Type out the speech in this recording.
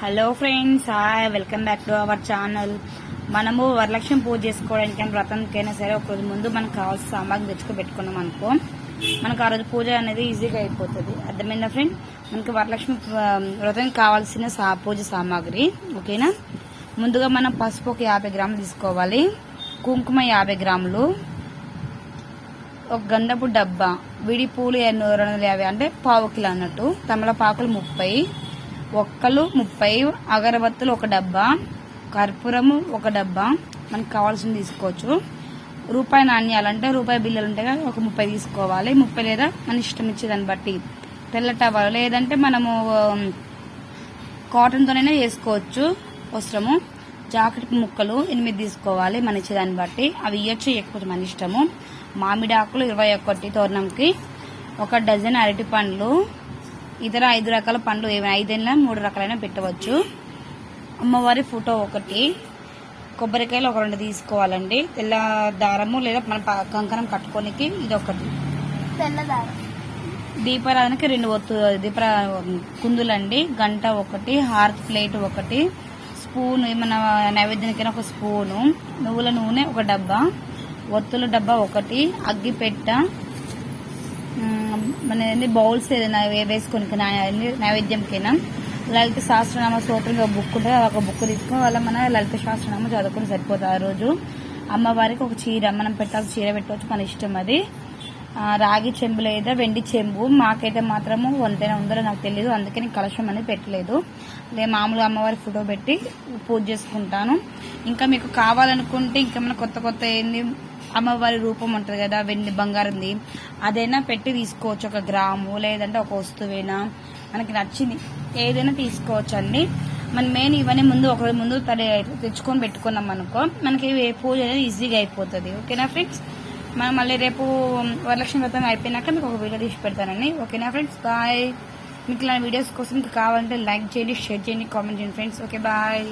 Hello friends hi welcome back to our channel మనము వరలక్ష్మి పూజ చేసుకోవడానికి వ్రతంకైనా సరే ఒక రోజు ముందు మనకు కావాల్సిన సామాగ్రి తెచ్చుకో పెట్టుకున్నాం అనుకో మనకు ఆ రోజు పూజ అనేది ఈజీగా అయిపోతుంది. అర్థమైందా ఫ్రెండ్ మనకి వరలక్ష్మి వ్రతం కావాల్సిన సా పూజ సామాగ్రి ఓకేనా? ముందుగా మనం పసుపు ఒక యాభై గ్రాములు తీసుకోవాలి. కుంకుమ యాభై గ్రాములు. ఒక గంధపు డబ్బా విడి పూలు ఎన్నో రెండు వందల యాభై అంటే పావు కిలో అన్నట్టు. తమలపాకులు ముప్పై. ఒక్కలు ముప్పై అగరబత్తులు ఒక డబ్బా కర్పూరము ఒక డబ్బా మనకు కావాల్సింది తీసుకోవచ్చు. రూపాయి నాణ్యాలు అంటే రూపాయి బిల్లులు ఉంటాయి కదా ఒక ముప్పై తీసుకోవాలి. ముప్పై లేదా మన ఇష్టం ఇచ్చేదాన్ని బట్టి. తెల్ల టవల్ లేదంటే మనము కాటన్తోనైనా వేసుకోవచ్చు. వస్త్రము జాకెట్ ముక్కలు ఎనిమిది తీసుకోవాలి మన ఇచ్చేదాన్ని బట్టి. అవి ఇవ్వచ్చు ఇవ్వకపోతే మన ఇష్టము. మామిడి ఆకులు ఇరవై ఒకటి తోరణంకి. ఒక డజన్ అరటి పండ్లు ఇతర ఐదు రకాల పండ్లు ఏమైనా ఐదైనా మూడు రకాలైన పెట్టవచ్చు. అమ్మవారి ఫోటో ఒకటి. కొబ్బరికాయలు ఒక రెండు తీసుకోవాలండి. తెల్ల దారము లేదా మన కంకణం కట్టుకోనికి ఇది ఒకటి దీపారాధనకి రెండు ఒత్తు దీప కుందులండి. గంట ఒకటి హార్త్ ప్లేట్ ఒకటి. స్పూన్ మన నైవేద్యానికైనా ఒక స్పూను. నువ్వుల నూనె ఒక డబ్బా. ఒత్తుల డబ్బా ఒకటి. అగ్గిపెట్ట మన బౌల్స్ ఏదైనా వేసుకొని నైవేద్యంకైనా? లలిత శాస్త్రనామ స్తోత్రం ఒక బుక్ ఉంటుంది అది ఒక బుక్ తీసుకుని వాళ్ళ మన లలిత శాస్త్రనామ చదువుకుని సరిపోతుంది ఆ రోజు. అమ్మవారికి ఒక చీర మనం పెట్టాలి చీర పెట్టవచ్చు మన ఇష్టం అది. రాగి చెంబు లేదా వెండి చెంబు మాకైతే మాత్రము వంతైనా ఉందో నాకు తెలియదు అందుకే నేను కలశం అనేది పెట్టలేదు. అదే మామూలుగా అమ్మవారి ఫోటో పెట్టి పూజ చేసుకుంటాను. ఇంకా మీకు కావాలనుకుంటే ఇంకా మన కొత్త కొత్త ఏంది అమ్మవారి రూపం ఉంటుంది కదా వెండి బంగారంది అదైనా పెట్టి తీసుకోవచ్చు. ఒక గ్రాము లేదంటే ఒక వస్తువేనా మనకి నచ్చింది. ఏదైనా తీసుకోవచ్చు అండి మన మెయిన్ ఇవన్నీ ముందు ఒక ముందు తడి తెచ్చుకొని పెట్టుకున్నాం అనుకో మనకి పూజ అనేది ఈజీగా అయిపోతుంది. ఓకేనా ఫ్రెండ్స్? మనం మళ్ళీ రేపు వరలక్ష్మి వ్రతం అయిపోయినాక మీకు ఒక వీడియో తీసి పెడతానండి. ఓకేనా ఫ్రెండ్స్? బాయ్ మీకు ఇలాంటి వీడియోస్ కోసం మీకు కావాలంటే లైక్ చేయండి షేర్ చేయండి కామెంట్ చేయండి ఫ్రెండ్స్. Okay bye.